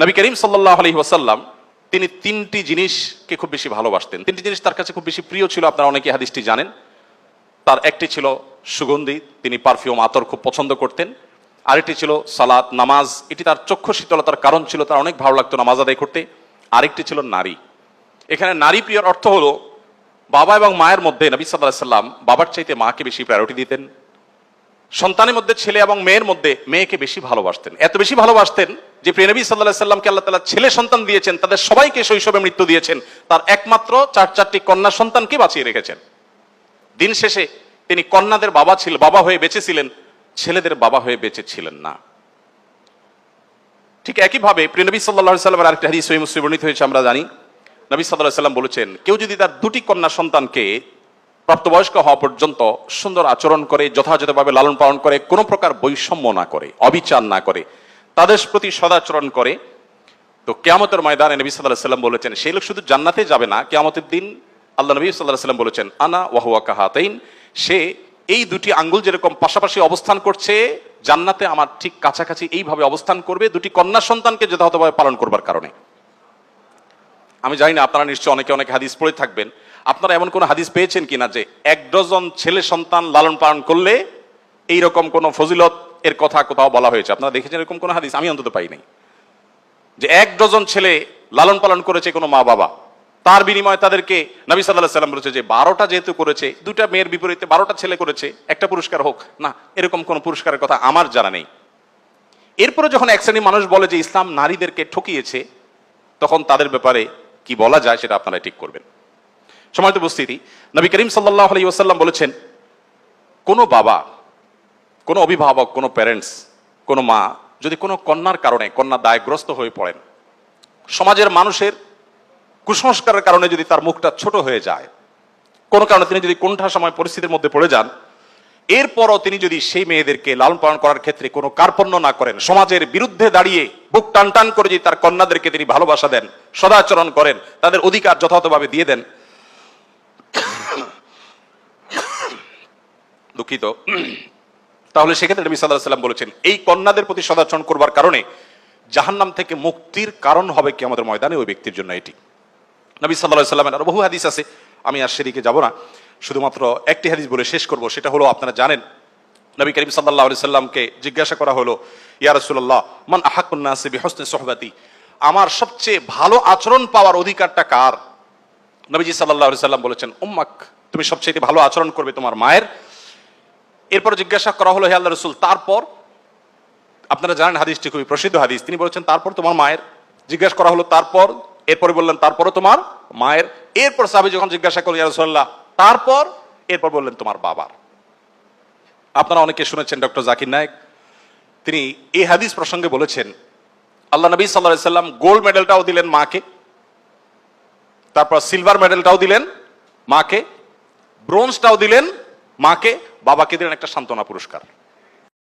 নবী করিম সাল্লাহ আলহি ওয়াসাল্লাম, তিনি তিনটি জিনিসকে খুব বেশি ভালোবাসতেন। তিনটি জিনিস তার কাছে খুব বেশি প্রিয় ছিল, আপনারা অনেকে হাদিসটি জানেন। তার একটি ছিল সুগন্ধি, তিনি পারফিউম আতর খুব পছন্দ করতেন। আরেকটি ছিল সালাত, নামাজ, এটি তার চক্ষু শীতলতার কারণ ছিল, তার অনেক ভালো লাগতো নামাজ আদায় করতে। আরেকটি ছিল নারী। এখানে নারী প্রিয়র অর্থ হলো, বাবা এবং মায়ের মধ্যে নবী সাল্লাহ সাল্লাম বাবার চাইতে মাকে বেশি প্রায়োরিটি দিতেন। সন্তানের মধ্যে ছেলে এবং মেয়ের মধ্যে মেয়েকে বেশি ভালোবাসতেন। এত বেশি ভালোবাসতেন যে প্রেনবী সাল্লাহ সাল্লামকে আল্লাহ তালা ছেলে সন্তান দিয়েছেন, তাদের সবাইকে শৈশবে মৃত্যু দিয়েছেন, তার একমাত্র চার চারটি কন্যা সন্তানকে বাঁচিয়ে রেখেছেন। দিন শেষে তিনি কন্যাদের বাবা ছিল, বাবা হয়ে বেঁচেছিলেন, ছেলেদের বাবা হয়ে বেঁচে ছিলেন না। ঠিক একইভাবে প্রিয়নবী সাল্লাহ সাল্লামের আরেকটা হাদিস মুসলিম হয়েছে, আমরা জানি। নবী সাল্লাহ সাল্লাম বলেছেন, কেউ যদি তার দুটি কন্যা সন্তানকে প্রাপ্তবয়স্ক হওয়া পর্যন্ত সুন্দর আচরণ করে, যথাযথভাবে লালন পালন করে, কোনো প্রকার বৈষম্য না করে, অবিচার না করে, তাদের প্রতি সদাচরণ করে। তো কেয়ামতের ময়দানে নবী সাল্লাহ সাল্লাম বলেছেন, সেই লোক শুধু জান্নাতে যাবে না, কেয়ামতের দিন আল্লাহ নবী সাল্লাহ সাল্লাম বলেছেন, আনা ওয়াহুয়া কাহাতাইন, সে এই দুটি আঙ্গুল যেরকম পাশাপাশি অবস্থান করছে, জান্নাতে আমার ঠিক কাছাকাছি এইভাবে অবস্থান করবে, দুটি কন্যা সন্তানকে যথাযথভাবে পালন করবার কারণে। আমি জানি না, আপনারা নিশ্চয়ই অনেকে অনেক হাদিস পড়ে থাকবেন আপনারা এমন কোন হাদিস পেয়েছেন কিনা যে এক ডজন ছেলে সন্তান লালন পালন করলে এই রকম কোন ফজিলত এর কথা কোথাও বলা হয়েছে? আপনারা দেখেছেন এরকম কোন হাদিস? আমি অন্তত পাই নাই। যে এক ডজন ছেলে লালন পালন করেছে কোনো মা বাবা, তার বিনিময়ে তাদেরকে নবী সাল্লাহ সাল্লাম বলেছে যে বারোটা যেহেতু করেছে দুটা মেয়ের বিপরীতে বারোটা ছেলে করেছে, একটা পুরস্কার হোক, না, এরকম কোন পুরস্কারের কথা আমার জানা নেই। এরপরে যখন এক শ্রেণি মানুষ বলে যে ইসলাম নারীদেরকে ঠকিয়েছে, তখন তাদের ব্যাপারে কি বলা যায় সেটা আপনারা ঠিক করবেন। সময় তো উপস্থিতি, নবী করিম সাল্লাহ আলী ওসাল্লাম বলেছেন, কোনো বাবা, কোনো অভিভাবক, কোনো প্যারেন্টস কোনো মা, যদি কোনো কন্যার কারণে কন্যা দায়গ্রস্ত হয়ে পড়েন, সমাজের মানুষের কুসংস্কারের কারণে যদি তার মুখটা ছোট হয়ে যায়, কোনো কারণে তিনি যদি কোনটা সময় পরিস্থিতির মধ্যে পড়ে যান, এরপরও তিনি যদি সেই মেয়েদেরকে লালন পালন করার ক্ষেত্রে কোনো কার্পণ্য না করেন, সমাজের বিরুদ্ধে দাঁড়িয়ে বুক টান টান করে যদি তার কন্যাদেরকে তিনি ভালোবাসা দেন, সদাচরণ করেন, তাদের অধিকার যথাযথভাবে দিয়ে দেন দুঃখিত। তাহলে সেক্ষেত্রে নবী সাল্লাহ সাল্লাম বলেছেন, এই কন্যাদের প্রতি সদাচরণ করবার কারণে জাহান্নাম থেকে মুক্তির কারণ হবে কি আমাদের ময়দানে ওই ব্যক্তির জন্য এটি। নবী সাল্লাহ সাল্লামের আরও বহু হাদিস আছে, আমি আর সেদিকে যাব না। শুধুমাত্র একটি হাদিস বলে শেষ করব, সেটা হলো আপনারা জানেন, নবী করিম সাল্লাহ সাল্লামকে জিজ্ঞাসা করা হলো, ইয়া রসুল্লাহ মান আহাকুন্নাসিবি হসনে সোহবাতি? আমার সবচেয়ে ভালো আচরণ পাওয়ার অধিকারটা কার? নবীজি সাল্লাহ সাল্লাম বলেছেন, উম্মাক, তুমি সবচেয়ে ভালো আচরণ করবে তোমার মায়ের এরপর জিজ্ঞাসা করা হলো, হে আল্লাহ রসুল, তারপর? আপনারা জানেন হাদিসটি খুবই প্রসিদ্ধ হাদিস। তিনি বলেছেন, তারপর তোমার মায়ের জিজ্ঞাসা করা হলো, তারপর? এরপরে বললেন, তারপরও তোমার মায়ের এরপর সাহাবি যখন জিজ্ঞাসা করলেন ইয়ারসল্লাহ তারপর? এরপর বললেন, তোমার বাবার। আপনারা অনেকে শুনেছেন, ডক্টর জাকির নায়ক, তিনি এই হাদিস প্রসঙ্গে বলেছেন, আল্লাহ নবী সাল্লাহ সাল্লাম গোল্ড মেডেলটাও দিলেন মাকে, তারপর সিলভার মেডেলটাও দিলেন মাকে, ব্রোঞ্জটাও দিলেন মাকে বাবাকে দিলেন একটা সান্ত্বনা পুরস্কার।